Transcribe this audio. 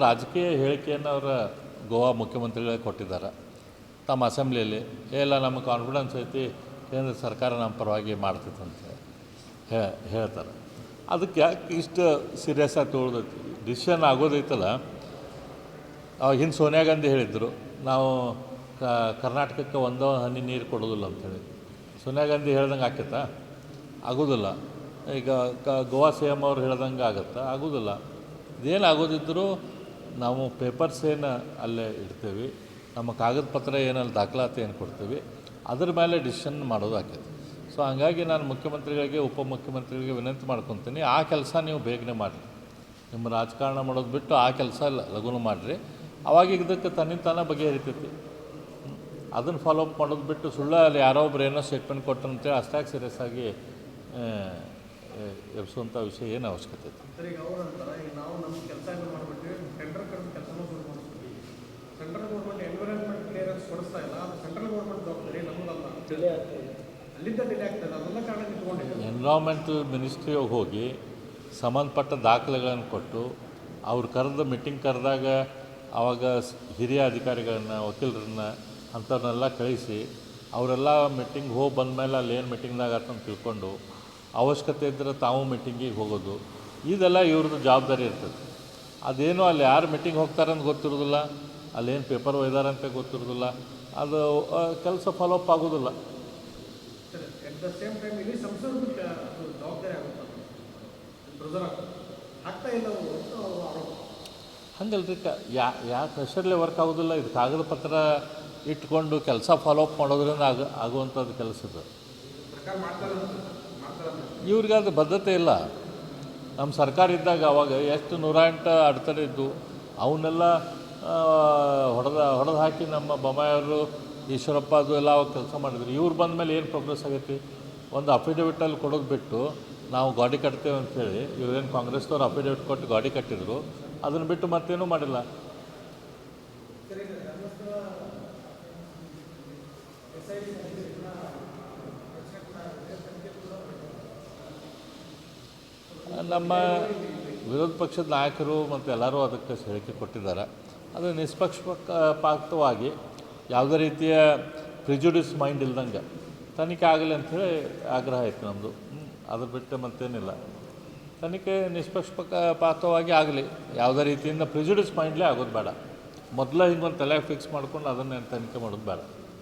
ರಾಜಕೀಯ ಹೇಳಿಕೆಯನ್ನು ಅವರ ಗೋವಾ ಮುಖ್ಯಮಂತ್ರಿಗಳೇ ಕೊಟ್ಟಿದ್ದಾರೆ. ತಮ್ಮ ಅಸೆಂಬ್ಲಿಯಲ್ಲಿ ಎಲ್ಲ ನಮ್ಮ ಕಾನ್ಫಿಡೆನ್ಸ್ ಐತಿ, ಕೇಂದ್ರ ಸರ್ಕಾರ ನಮ್ಮ ಪರವಾಗಿ ಮಾಡ್ತೈತಂತೆ ಹೇಳ್ತಾರೆ. ಅದಕ್ಕೆ ಯಾಕೆ ಇಷ್ಟು ಸೀರಿಯಸ್ ಆಗಿ ತೊಗೊಳ್ದೈತಿ? ಡಿಸಿಷನ್ ಆಗೋದೈತಲ್ಲ. ಅವಾಗ ಹಿಂದೆ ಸೋನಿಯಾ ಗಾಂಧಿ ಹೇಳಿದ್ದರು ನಾವು ಕರ್ನಾಟಕಕ್ಕೆ ಒಂದೋ ಹನಿ ನೀರು ಕೊಡೋದಿಲ್ಲ ಅಂತೇಳಿ ಸೋನಿಯಾ ಗಾಂಧಿ ಹೇಳ್ದಂಗೆ ಆಕೈತಾ? ಆಗೋದಿಲ್ಲ. ಈಗ ಗೋವಾ ಸಿ ಎಂ ಅವ್ರು ಹೇಳ್ದಂಗೆ ಆಗುತ್ತಾ? ಆಗೋದಿಲ್ಲ. ಇದೇನು ಆಗೋದಿದ್ದರೂ ನಾವು ಪೇಪರ್ಸ್ ಏನು ಅಲ್ಲೇ ಇಡ್ತೇವೆ, ನಮ್ಮ ಕಾಗದ ಪತ್ರ ಏನಲ್ಲಿ ದಾಖಲಾತಿ ಏನು ಕೊಡ್ತೀವಿ, ಅದ್ರ ಮೇಲೆ ಡಿಸಿಷನ್ ಮಾಡೋದು ಆಕೈತಿ. ಸೊ ಹಂಗಾಗಿ ನಾನು ಮುಖ್ಯಮಂತ್ರಿಗಳಿಗೆ, ಉಪಮುಖ್ಯಮಂತ್ರಿಗಳಿಗೆ ವಿನಂತಿ ಮಾಡ್ಕೊತೀನಿ, ಆ ಕೆಲಸ ನೀವು ಬೇಗನೆ ಮಾಡಿರಿ. ನಿಮ್ಮ ರಾಜಕಾರಣ ಮಾಡೋದು ಬಿಟ್ಟು ಆ ಕೆಲಸ ಲಘುನ ಮಾಡಿರಿ. ಅವಾಗ ಇದಕ್ಕೆ ತನ್ನಿಂದ ಬಗೆ ಬಗೆಹರಿತೈತಿ. ಅದನ್ನು ಫಾಲೋ ಅಪ್ ಮಾಡೋದು ಬಿಟ್ಟು ಸುಳ್ಳು ಅಲ್ಲಿ ಯಾರೋ ಒಬ್ರು ಏನೋ ಸ್ಟೇಟ್ಮೆಂಟ್ ಕೊಟ್ಟರು ಅಂತೇಳಿ ಅಷ್ಟಾಗಿ ಸೀರಿಯಸ್ ಆಗಿ ಎಬ್ಸುವಂಥ ವಿಷಯ ಏನು ಅವಶ್ಯಕತೆ ಐತಿ ಸರ್ ಈಗ ಅವ್ರು ಅಂತಾರೆ ಈಗ ನಾವು ನಮ್ಮ ಕೆಲಸ ಏನು ಮಾಡ್ಬಿಟ್ವಿ ಟೆಂಡರ್ ಕರೆದು ಕೆಲಸನೂ ಶುರು ಮಾಡಿಸ್ತೀವಿ ಸೆಂಟ್ರಲ್ ಗೌರ್ಮೆಂಟ್ ಎನ್ವಿರಾನ್ಮೆಂಟ್ ಕೊಡಿಸ್ತಾ ಇಲ್ಲ. ಸೆಂಟ್ರಲ್ ಗೌರ್ಮೆಂಟ್ ಡಿಲೇ ಆಗ್ತದೆ ಅಲ್ಲಿಂದ ಡಿಲೇ ಆಗ್ತದೆ ಅದೆಲ್ಲ ಕಾರಣ ಮಿನಿಸ್ಟ್ರಿಗೆ ಹೋಗಿ ಸಂಬಂಧಪಟ್ಟ ದಾಖಲೆಗಳನ್ನು ಕೊಟ್ಟು ಅವ್ರು ಕರೆದ ಮೀಟಿಂಗ್ ಕರೆದಾಗ ಆವಾಗ ಹಿರಿಯ ಅಧಿಕಾರಿಗಳನ್ನ, ವಕೀಲರನ್ನ ಅಂಥವ್ರನ್ನೆಲ್ಲ ಕಳಿಸಿ ಅವರೆಲ್ಲ ಮೀಟಿಂಗ್ ಹೋಗಿ ಬಂದಮೇಲೆ ಅಲ್ಲಿ ಏನು ಮೀಟಿಂಗ್ದಾಗ ಅಂತ ತಿಳ್ಕೊಂಡು ಅವಶ್ಯಕತೆ ಇದ್ದರೆ ತಾವು ಮೀಟಿಂಗಿಗೆ ಹೋಗೋದು. ಇದೆಲ್ಲ ಇವ್ರದ್ದು ಜವಾಬ್ದಾರಿ ಇರ್ತದೆ. ಅದೇನು ಅಲ್ಲಿ ಯಾರು ಮೀಟಿಂಗ್ ಹೋಗ್ತಾರಂತ ಗೊತ್ತಿರೋದಿಲ್ಲ. ಅಲ್ಲೇನು ಪೇಪರ್ ಒಯ್ದಾರಂತ ಗೊತ್ತಿರೋದಿಲ್ಲ. ಅದು ಕೆಲಸ ಫಾಲೋಅಪ್ ಆಗೋದಿಲ್ಲ. ಹಂಗಲ್ರಿ ಕ ಯಾ ಯಾ ಪ್ರೆಷರ್ಲೆ ವರ್ಕ್ ಆಗೋದಿಲ್ಲ. ಇದು ಕಾಗದ ಪತ್ರ ಇಟ್ಕೊಂಡು ಕೆಲಸ ಫಾಲೋಅಪ್ ಮಾಡೋದ್ರಿಂದ ಆಗ ಆಗುವಂಥದ್ದು ಕೆಲಸ ಇದು. ಸರ್ಕಾರ ಮಾಡ್ತಾರೆ ಅಂತ? ಮಾಡ್ತಾರೆ ಅಂತ ಇವ್ರಿಗೆ ಅದು ಬದ್ಧತೆ ಇಲ್ಲ. ನಮ್ಮ ಸರ್ಕಾರ ಇದ್ದಾಗ ಅವಾಗ ಎಷ್ಟು ನೂರ ಎಂಟು ಅಡೆತಡೆ ಇದ್ದು ಅವನ್ನೆಲ್ಲ ಹೊಡೆದ ಹೊಡೆದು ಹಾಕಿ ನಮ್ಮ ಬೊಮ್ಮಾಯವರು ಈಶ್ವರಪ್ಪ ಅದು ಎಲ್ಲ ಅವಾಗ ಕೆಲಸ ಮಾಡಿದ್ರು. ಇವ್ರು ಬಂದ ಮೇಲೆ ಏನು ಪ್ರೋಗ್ರೆಸ್ ಆಗೈತಿ? ಒಂದು ಅಫಿಡವಿಟಲ್ಲಿ ಕೊಡೋದು ಬಿಟ್ಟು ನಾವು ಗಾಡಿ ಕಟ್ತೇವೆ ಅಂಥೇಳಿ ಇವರೇನು ಕಾಂಗ್ರೆಸ್ನವ್ರು ಅಫಿಡವಿಟ್ ಕೊಟ್ಟು ಗಾಡಿ ಕಟ್ಟಿದ್ರು, ಅದನ್ನು ಬಿಟ್ಟು ಮತ್ತೇನೂ ಮಾಡಿಲ್ಲ. ನಮ್ಮ ವಿರೋಧ ಪಕ್ಷದ ನಾಯಕರು ಮತ್ತು ಎಲ್ಲರೂ ಅದಕ್ಕೆ ಹೇಳಿಕೆ ಕೊಟ್ಟಿದ್ದಾರೆ. ಅದು ನಿಷ್ಪಕ್ಷಪಾತವಾಗಿ ಯಾವುದೇ ರೀತಿಯ ಪ್ರಿಜುಡಿಸ್ ಮೈಂಡ್ ಇಲ್ದಂಗೆ. ತನಿಖೆ ಆಗಲಿ ಅಂಥೇಳಿ ಆಗ್ರಹ ಇತ್ತು ನಮ್ಮದು ಅದ್ರ ಬಿಟ್ಟು ಮತ್ತೇನಿಲ್ಲ. ತನಿಖೆ ನಿಷ್ಪಕ್ಷಪಾತವಾಗಿ ಆಗಲಿ. ಯಾವುದೇ ರೀತಿಯಿಂದ ಪ್ರಿಜುಡಿಸ್ ಮೈಂಡ್ಲೇ ಆಗೋದು ಬೇಡ. ಮೊದಲ ಹಿಂಗೊಂದು ತಲೆಗೆ ಫಿಕ್ಸ್ ಮಾಡ್ಕೊಂಡು ಅದನ್ನೇ ತನಿಖೆ ಮಾಡೋದು ಬೇಡ.